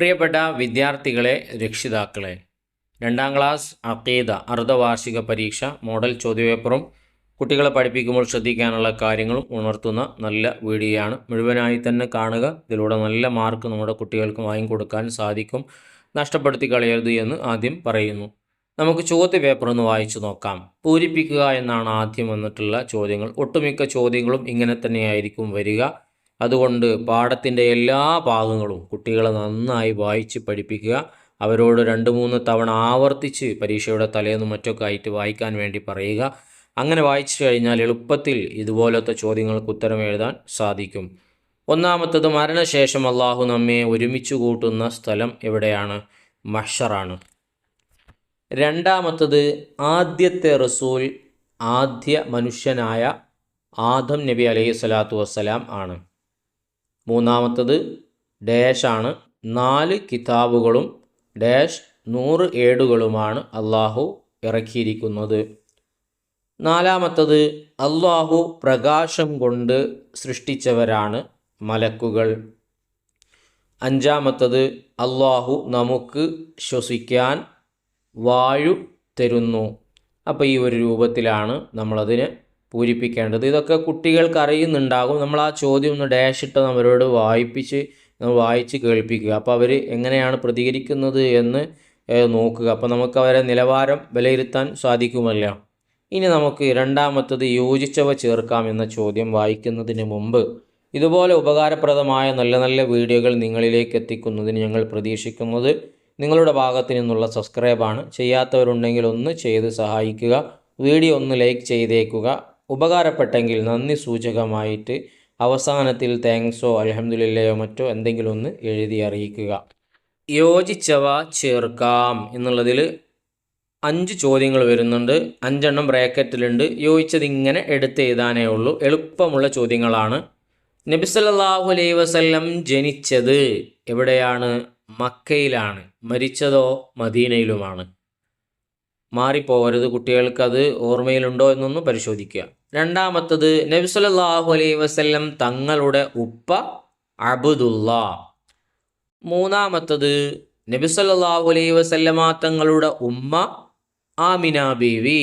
പ്രിയപ്പെട്ട വിദ്യാർത്ഥികളെ രക്ഷിതാക്കളെ രണ്ടാം ക്ലാസ് അക്കീദ അർദ്ധവാർഷിക പരീക്ഷ മോഡൽ ചോദ്യപേപ്പറും കുട്ടികളെ പഠിപ്പിക്കുമ്പോൾ ശ്രദ്ധിക്കാനുള്ള കാര്യങ്ങളും ഉണർത്തുന്ന നല്ല വീഡിയോയാണ് മുഴുവനായി തന്നെ കാണുക. ഇതിലൂടെ നല്ല മാർക്ക് നമ്മുടെ കുട്ടികൾക്ക് വാങ്ങിക്കൊടുക്കാൻ സാധിക്കും. നഷ്ടപ്പെടുത്തി കളയരുത് എന്ന് ആദ്യം പറയുന്നു. നമുക്ക് ചോദ്യപേപ്പർ ഒന്ന് വായിച്ചു നോക്കാം. പൂരിപ്പിക്കുക എന്നാണ് ആദ്യം വന്നിട്ടുള്ള ചോദ്യങ്ങൾ. ഒട്ടുമിക്ക ചോദ്യങ്ങളും ഇങ്ങനെ തന്നെയായിരിക്കും വരിക. അതുകൊണ്ട് പാഠത്തിന്റെ എല്ലാ ഭാഗങ്ങളും കുട്ടികളെ നന്നായി വായിച്ച് പഠിപ്പിക്കുക. അവരോട് രണ്ട് മൂന്ന് തവണ ആവർത്തിച്ച് പരീക്ഷയുടെ തലേന്ന് മറ്റൊക്കെ ആയിട്ട് വായിക്കാൻ വേണ്ടി പറയുക. അങ്ങനെ വായിച്ചു കഴിഞ്ഞാൽ എളുപ്പത്തിൽ ഇതുപോലത്തെ ചോദ്യങ്ങൾക്ക് ഉത്തരം എഴുതാൻ സാധിക്കും. ഒന്നാമത്തത് മരണശേഷം അള്ളാഹു നമ്മെ ഒരുമിച്ച് കൂട്ടുന്ന സ്ഥലം എവിടെയാണ്? മഷറാണ് രണ്ടാമത്തത് ആദ്യത്തെ റസൂൽ ആദ്യ മനുഷ്യനായ ആദം നബി അലൈഹി സ്വലാത്തു വസ്സലാം ആണ്. മൂന്നാമത്തത് ഡാഷാണ് നാല് കിതാബുകളും ഡാഷ് നൂറ് ഏടുകളുമാണ് അള്ളാഹു ഇറക്കിയിരിക്കുന്നത്. നാലാമത്തത് അള്ളാഹു പ്രകാശം കൊണ്ട് സൃഷ്ടിച്ചവരാണ് മലക്കുകൾ. അഞ്ചാമത്തത് അള്ളാഹു നമുക്ക് ശ്വസിക്കാൻ വായു തരുന്നു. അപ്പോൾ ഈ ഒരു രൂപത്തിലാണ് നമ്മളതിനെ പൂരിപ്പിക്കേണ്ടത്. ഇതൊക്കെ കുട്ടികൾക്ക് അറിയുന്നുണ്ടാകും. നമ്മൾ ആ ചോദ്യം ഒന്ന് ഡാഷ് ഇട്ട് അവരോട് വായിപ്പിച്ച് വായിച്ച് കേൾപ്പിക്കുക. അപ്പോൾ അവർ എങ്ങനെയാണ് പ്രതികരിക്കുന്നത് എന്ന് നോക്കുക. അപ്പോൾ നമുക്ക് അവരെ നിലവാരം വിലയിരുത്താൻ സാധിക്കുമല്ലോ. ഇനി നമുക്ക് രണ്ടാമത്തത് യോജിച്ചവ ചേർക്കാം എന്ന ചോദ്യം വായിക്കുന്നതിന് മുമ്പ്. ഇതുപോലെ ഉപകാരപ്രദമായ നല്ല നല്ല വീഡിയോകൾ നിങ്ങളിലേക്ക് എത്തിക്കുന്നതിന് ഞങ്ങൾ പ്രതീക്ഷിക്കുന്നത് നിങ്ങളുടെ ഭാഗത്തു നിന്നുള്ള സബ്സ്ക്രൈബാണ് ചെയ്യാത്തവരുണ്ടെങ്കിൽ ഒന്ന് ചെയ്ത് സഹായിക്കുക. വീഡിയോ ഒന്ന് ലൈക്ക് ചെയ്തേക്കുക. ഉപകാരപ്പെട്ടെങ്കിൽ നന്ദി സൂചകമായിട്ട് അവസാനത്തിൽ താങ്ക്സോ അലഹമുല്ലയോ മറ്റോ എന്തെങ്കിലും ഒന്ന് എഴുതി അറിയിക്കുക. യോജിച്ചവ ചേർക്കാം എന്നുള്ളതിൽ അഞ്ച് ചോദ്യങ്ങൾ വരുന്നുണ്ട്. അഞ്ചെണ്ണം ബ്രാക്കറ്റിലുണ്ട്. യോജിച്ചത് ഇങ്ങനെ എടുത്ത് എഴുതാനേ ഉള്ളൂ. എളുപ്പമുള്ള ചോദ്യങ്ങളാണ്. നബി സല്ലല്ലാഹു അലൈഹി വസല്ലം ജനിച്ചത് എവിടെയാണ്? മക്കയിലാണ്. മരിച്ചതോ? മദീനയിലുമാണ്. മാറിപ്പോകരുത് കുട്ടികൾക്കത് ഓർമ്മയിലുണ്ടോ എന്നൊന്ന് പരിശോധിക്കുക. രണ്ടാമത്തത് സല്ലല്ലാഹു അലൈഹി വസല്ലം തങ്ങളുടെ ഉപ്പ അബുദുല്ല. മൂന്നാമത്തത് സല്ലല്ലാഹു അലൈഹി വസല്ലമ തങ്ങളുടെ ഉമ്മ ആമിന ബീവി.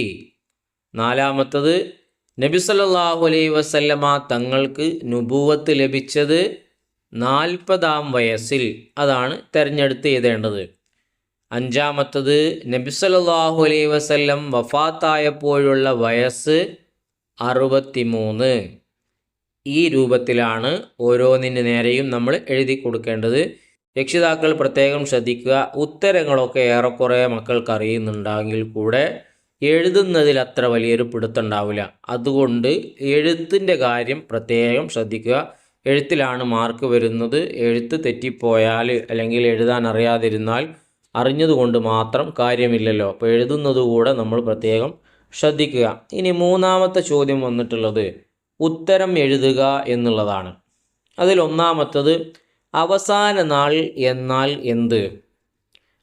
നാലാമത്തത് സല്ലല്ലാഹു അലൈഹി വസല്ലമ തങ്ങൾക്ക് നുപൂവത്ത് ലഭിച്ചത് നാൽപ്പതാം വയസ്സിൽ. അതാണ് തിരഞ്ഞെടുത്ത് എഴുതേണ്ടത്. അഞ്ചാമത്തത് സല്ലല്ലാഹു അലൈഹി വസല്ലം വഫാത്തായപ്പോഴുള്ള വയസ്സ് അറുപത്തിമൂന്ന്. ഈ രൂപത്തിലാണ് ഓരോന്നിന് നേരെയും നമ്മൾ എഴുതി കൊടുക്കേണ്ടത്. രക്ഷിതാക്കൾ പ്രത്യേകം ശ്രദ്ധിക്കുക. ഉത്തരങ്ങളൊക്കെ ഏറെക്കുറെ മക്കൾക്ക് അറിയുന്നുണ്ടെങ്കിൽ കൂടെ എഴുതുന്നതിൽ അത്ര വലിയൊരു പിടുത്തുണ്ടാവില്ല അതുകൊണ്ട് എഴുത്തിന്റെ കാര്യം പ്രത്യേകം ശ്രദ്ധിക്കുക. എഴുത്തിലാണ് മാർക്ക് വരുന്നത്. എഴുത്ത് തെറ്റിപ്പോയാൽ അല്ലെങ്കിൽ എഴുതാൻ അറിയാതിരുന്നാൽ അറിഞ്ഞതുകൊണ്ട് മാത്രം കാര്യമില്ലല്ലോ. അപ്പോൾ എഴുതുന്നത് കൂടെ നമ്മൾ പ്രത്യേകം ശ്രദ്ധിക്കുക. ഇനി മൂന്നാമത്തെ ചോദ്യം വന്നിട്ടുള്ളത് ഉത്തരം എഴുതുക എന്നുള്ളതാണ്. അതിൽ ഒന്നാമത്തത് അവസാന നാൾ എന്നാൽ എന്ത്?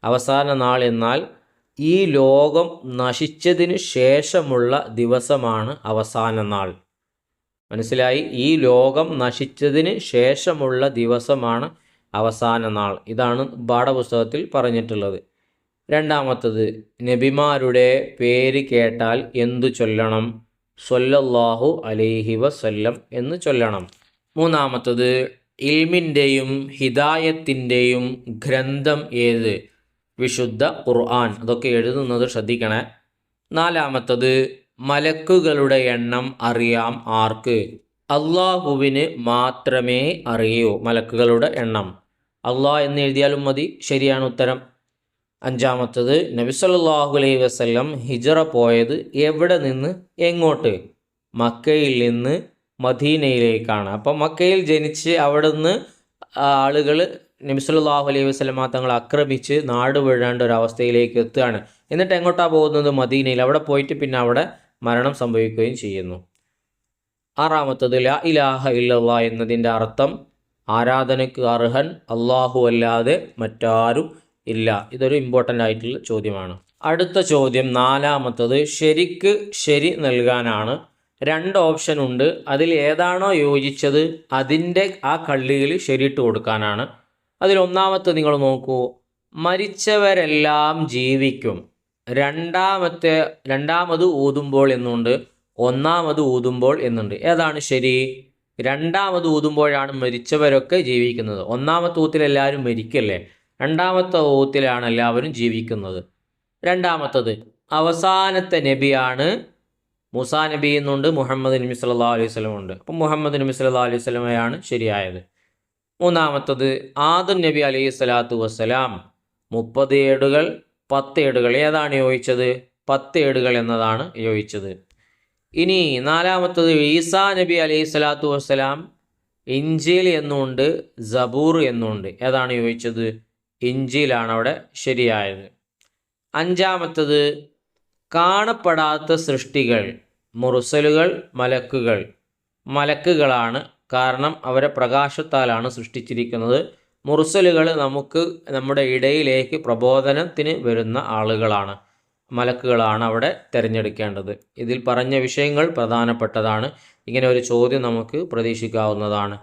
അവസാന നാൾ എന്നാൽ ഈ ലോകം നശിച്ചതിന് ശേഷമുള്ള ദിവസമാണ് അവസാന നാൾ. മനസ്സിലായി? ഈ ലോകം നശിച്ചതിന് ശേഷമുള്ള ദിവസമാണ് അവസാന നാൾ. ഇതാണ് പാഠപുസ്തകത്തിൽ പറഞ്ഞിട്ടുള്ളത്. രണ്ടാമത്തത് നബിമാരുടെ പേര് കേട്ടാൽ എന്തു ചൊല്ലണം? സൊല്ലാഹു അലൈഹി വസല്ലം എന്ന് ചൊല്ലണം. മൂന്നാമത്തത് ഇൽമിന്റെയും ഹിദായത്തിന്റെയും ഗ്രന്ഥം ഏത്? വിശുദ്ധ ഖുർആൻ. അതൊക്കെ എഴുതുന്നത് ശ്രദ്ധിക്കണേ. നാലാമത്തത് മലക്കുകളുടെ എണ്ണം അറിയാം ആർക്ക്? അള്ളാഹുവിന് മാത്രമേ അറിയൂ മലക്കുകളുടെ എണ്ണം. അള്ളാഹ് എന്ന് എഴുതിയാലും മതി ശരിയാണ് ഉത്തരം. അഞ്ചാമത്തത് നബി സല്ലല്ലാഹു അലൈഹി വസല്ലം ഹിജറ പോയത് എവിടെ നിന്ന്? എങ്ങോട്ട്? മക്കയിൽ നിന്ന് മദീനയിലേക്കാണ്. അപ്പോൾ മക്കയിൽ ജനിച്ച് അവിടെ നിന്ന് ആളുകൾ നബി സല്ലല്ലാഹു അലൈഹി വസല്ലമ തങ്ങൾ ആക്രമിച്ച് നാട് വീഴേണ്ട ഒരു അവസ്ഥയിലേക്ക് എത്തുകയാണ്. എന്നിട്ട് എങ്ങോട്ടാണ് പോകുന്നത്? മദീനയിൽ. അവിടെ പോയിട്ട് പിന്നെ അവിടെ മരണം സംഭവിക്കുകയും ചെയ്യുന്നു. ആറാമത്തത് ലാ ഇലാഹ ഇല്ലല്ലാ എന്നതിന്റെ അർത്ഥം ആരാധനയ്ക്ക് അർഹൻ അള്ളാഹു അല്ലാതെ മറ്റാരും ഇല്ല. ഇതൊരു ഇമ്പോർട്ടന്റ് ആയിട്ടുള്ള ചോദ്യമാണ്. അടുത്ത ചോദ്യം നാലാമത്തത്. ശരിക്ക് ശരി നൽകാനാണ് രണ്ട് ഓപ്ഷൻ ഉണ്ട്. അതിൽ ഏതാണോ യോജിച്ചത് അതിന്റെ ആ കള്ളിയിൽ ശരിയിട്ട് കൊടുക്കാനാണ്. അതിലൊന്നാമത്തെ നിങ്ങൾ നോക്കൂ. മരിച്ചവരെല്ലാം ജീവിക്കും. രണ്ടാമത്തെ രണ്ടാമത് ഊതുമ്പോൾ എന്നുണ്ട്. ഒന്നാമത് ഊതുമ്പോൾ എന്നുണ്ട്. ഏതാണ് ശരി? രണ്ടാമത് ഊതുമ്പോഴാണ് മരിച്ചവരൊക്കെ ജീവിക്കുന്നത്. ഒന്നാമത്തെ ഊത്തിൽ എല്ലാവരും മരിക്കല്ലേ? രണ്ടാമത്തെ ഊത്തിലാണ് എല്ലാവരും ജീവിക്കുന്നത്. രണ്ടാമത്തത് അവസാനത്തെ നബിയാണ് മുസാ നബി എന്നുണ്ട് മുഹമ്മദ് നബി സല്ലാ അലൈഹി സ്വലം ഉണ്ട്. അപ്പം മുഹമ്മദ് നബി സല്ലാ അലൈഹി സ്വലമയാണ് ശരിയായത്. മൂന്നാമത്തത് ആദം നബി അലൈഹി സ്വലാത്തു വസ്സലാം മുപ്പത് ഏടുകൾ പത്ത് ഏടുകൾ. ഏതാണ് യോജിച്ചത് പത്ത് ഏടുകൾ എന്നതാണ് യോജിച്ചത് ഇനി നാലാമത്തത് ഈസാ നബി അലൈഹി സ്വലാത്തു വസ്സലാം ഇഞ്ചിൽ എന്നുണ്ട് ജബൂർ എന്നുണ്ട്. ഏതാണ് യോജിച്ചത് ഇഞ്ചിയിലാണ് അവിടെ ശരിയായത്. അഞ്ചാമത്തത് കാണപ്പെടാത്ത സൃഷ്ടികൾ മുറുസലുകൾ മലക്കുകൾ. മലക്കുകളാണ് കാരണം അവരെ പ്രകാശത്താലാണ് സൃഷ്ടിച്ചിരിക്കുന്നത്. മുറുസലുകൾ നമുക്ക് നമ്മുടെ ഇടയിലേക്ക് പ്രബോധനത്തിന് വരുന്ന ആളുകളാണ്. മലക്കുകളാണ് അവിടെ തിരഞ്ഞെടുക്കേണ്ടത്. ഇതിൽ പറഞ്ഞ വിഷയങ്ങൾ പ്രധാനപ്പെട്ടതാണ്. ഇങ്ങനെ ഒരു ചോദ്യം നമുക്ക് പ്രതീക്ഷിക്കാവുന്നതാണ്.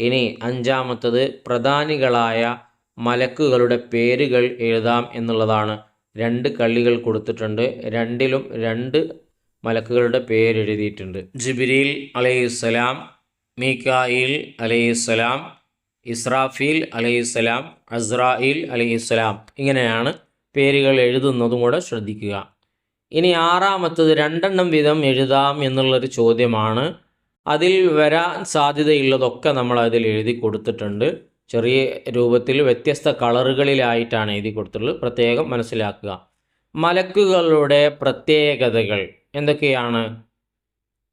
ഇനി അഞ്ചാമത്തത് പ്രധാനികളായ മലക്കുകളുടെ പേരുകൾ എഴുതാം എന്നുള്ളതാണ്. രണ്ട് കള്ളികൾ കൊടുത്തിട്ടുണ്ട്. രണ്ടിലും രണ്ട് മലക്കുകളുടെ പേരെഴുതിയിട്ടുണ്ട് ജിബിരിൽ അലൈഹിസ്സലാം മീക്കായിൽ അലൈഹിസ്സലാം ഇസ്രാഫീൽ അലൈഹിസ്സലാം അസ്രായിൽ അലൈഹിസ്സലാം ഇങ്ങനെയാണ് പേരുകൾ എഴുതുന്നതും കൂടെ ശ്രദ്ധിക്കുക. ഇനി ആറാമത്തത് രണ്ടെണ്ണം വിധം എഴുതാം എന്നുള്ളൊരു ചോദ്യമാണ്. അതിൽ വരാൻ സാധ്യതയുള്ളതൊക്കെ നമ്മൾ അതിൽ എഴുതി കൊടുത്തിട്ടുണ്ട്. ചെറിയ രൂപത്തിൽ വ്യത്യസ്ത കളറുകളിലായിട്ടാണ് എഴുതി കൊടുത്തിട്ടുള്ളത്. പ്രത്യേകം മനസ്സിലാക്കുക. മലക്കുകളുടെ പ്രത്യേകതകൾ എന്തൊക്കെയാണ്?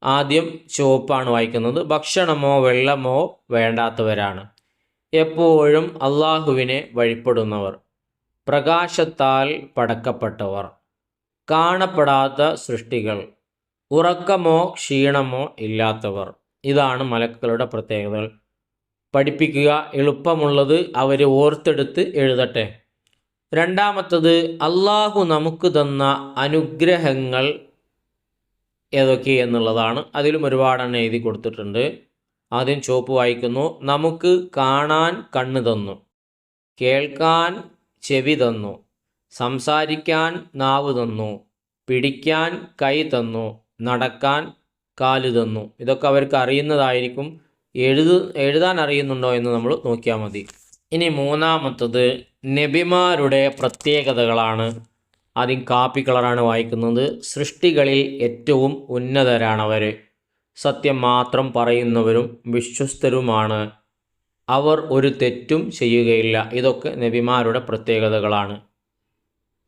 ആദ്യം ചുവപ്പാണ് വായിക്കുന്നത്. ഭക്ഷണമോ വെള്ളമോ വേണ്ടാത്തവരാണ്. എപ്പോഴും അള്ളാഹുവിനെ വഴിപ്പെടുന്നവർ. പ്രകാശത്താൽ പടക്കപ്പെട്ടവർ. കാണപ്പെടാത്ത സൃഷ്ടികൾ. ഉറക്കമോ ക്ഷീണമോ ഇല്ലാത്തവർ. ഇതാണ് മലക്കുകളുടെ പ്രത്യേകതകൾ. പഠിപ്പിക്കുക എളുപ്പമുള്ളത് അവർ ഓർത്തെടുത്ത് എഴുതട്ടെ. രണ്ടാമത്തത് അള്ളാഹു നമുക്ക് തന്ന അനുഗ്രഹങ്ങൾ ഏതൊക്കെ എന്നുള്ളതാണ്. അതിലും ഒരുപാടെണ്ണം എഴുതി കൊടുത്തിട്ടുണ്ട്. ആദ്യം ചോപ്പ് വായിക്കുന്നു. നമുക്ക് കാണാൻ കണ്ണ് തന്നു. കേൾക്കാൻ ചെവി തന്നു. സംസാരിക്കാൻ നാവ് തന്നു. പിടിക്കാൻ കൈ തന്നു. നടക്കാൻ കാൽ തന്നു. ഇതൊക്കെ അവർക്ക് അറിയുന്നതായിരിക്കും. എഴുതു എഴുതാൻ അറിയുന്നുണ്ടോ എന്ന് നമ്മൾ നോക്കിയാൽ മതി. ഇനി മൂന്നാമത്തത് നബിമാരുടെ പ്രത്യേകതകളാണ്. ആദ്യം കാപ്പി കളറാണ് വായിക്കുന്നത്. സൃഷ്ടികളിൽ ഏറ്റവും ഉന്നതരാണവർ സത്യം മാത്രം പറയുന്നവരും വിശ്വസ്തരുമാണ്. അവർ ഒരു തെറ്റും ചെയ്യുകയില്ല. ഇതൊക്കെ നബിമാരുടെ പ്രത്യേകതകളാണ്.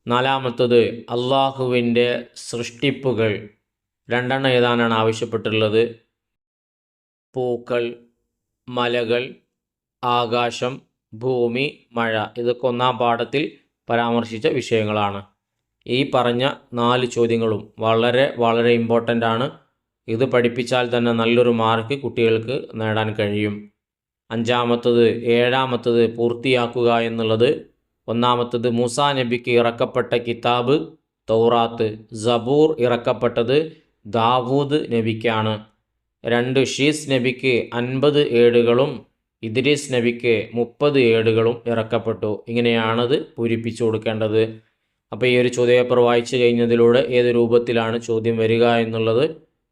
നാലാമത്തത് അള്ളാഹുവിന്റെ സൃഷ്ടിപ്പുകൾ. രണ്ടെണ്ണം എഴുതാനാണ് ആവശ്യപ്പെട്ടിട്ടുള്ളത്. പൂക്കൾ മലകൾ ആകാശം ഭൂമി മഴ ഇതൊക്കെ ഒന്നാം പാഠത്തിൽ പരാമർശിച്ച വിഷയങ്ങളാണ്. ഈ പറഞ്ഞ നാല് ചോദ്യങ്ങളും വളരെ വളരെ ഇമ്പോർട്ടന്റ് ആണ്. ഇത് പഠിപ്പിച്ചാൽ തന്നെ നല്ലൊരു മാർക്ക് കുട്ടികൾക്ക് നേടാൻ കഴിയും. അഞ്ചാമത്തത് ഏഴാമത്തത് പൂർത്തിയാക്കുക എന്നുള്ളത്. ഒന്നാമത്തത് മൂസാ നബിക്ക് ഇറക്കപ്പെട്ട കിതാബ് തൗറാത്ത് സബൂർ ഇറക്കപ്പെട്ടത് ദാവൂദ് നബിക്കാണ്. രണ്ട് ഷീസ് നബിക്ക് അൻപത് ഏടുകളും ഇദ്രീസ് നബിക്ക് മുപ്പത് ഏടുകളും ഇറക്കപ്പെട്ടു. ഇങ്ങനെയാണത് പൂരിപ്പിച്ചു കൊടുക്കേണ്ടത്. അപ്പോൾ ഈ ഒരു ചോദ്യപേപ്പർ വായിച്ചു കഴിഞ്ഞതിലൂടെ ഏത് രൂപത്തിലാണ് ചോദ്യം വരിക എന്നുള്ളത്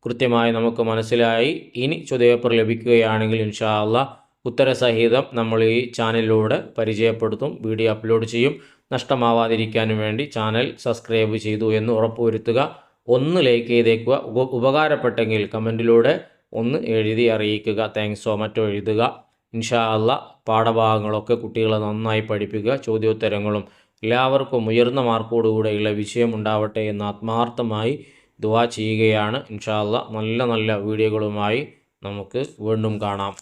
കൃത്യമായി നമുക്ക് മനസ്സിലായി. ഇനി ചോദ്യപേപ്പർ ലഭിക്കുകയാണെങ്കിൽ ഇൻഷാ അല്ല ഉത്തരസഹിതം നമ്മൾ ഈ ചാനലിലൂടെ പരിചയപ്പെടുത്തും വീഡിയോ അപ്ലോഡ് ചെയ്യും. നഷ്ടമാവാതിരിക്കാനും വേണ്ടി ചാനൽ സബ്സ്ക്രൈബ് ചെയ്തു എന്ന് ഉറപ്പുവരുത്തുക. ഒന്ന് ലൈക്ക് ചെയ്തേക്കുക. ഉപകാരപ്പെട്ടെങ്കിൽ കമന്റിലൂടെ ഒന്ന് എഴുതി അറിയിക്കുക താങ്ക്സ് സോ മറ്റോ എഴുതുക. ഇൻഷാ അല്ല പാഠഭാഗങ്ങളൊക്കെ കുട്ടികളെ നന്നായി പഠിപ്പിക്കുക ചോദ്യോത്തരങ്ങളും എല്ലാവർക്കും ഉയർന്ന മാർക്കോടുകൂടെയുള്ള വിഷയം ഉണ്ടാവട്ടെ എന്ന് ആത്മാർത്ഥമായി ദുവാ ചെയ്യുകയാണ്. ഇൻഷാ അല്ല നല്ല നല്ല വീഡിയോകളുമായി നമുക്ക് വീണ്ടും കാണാം.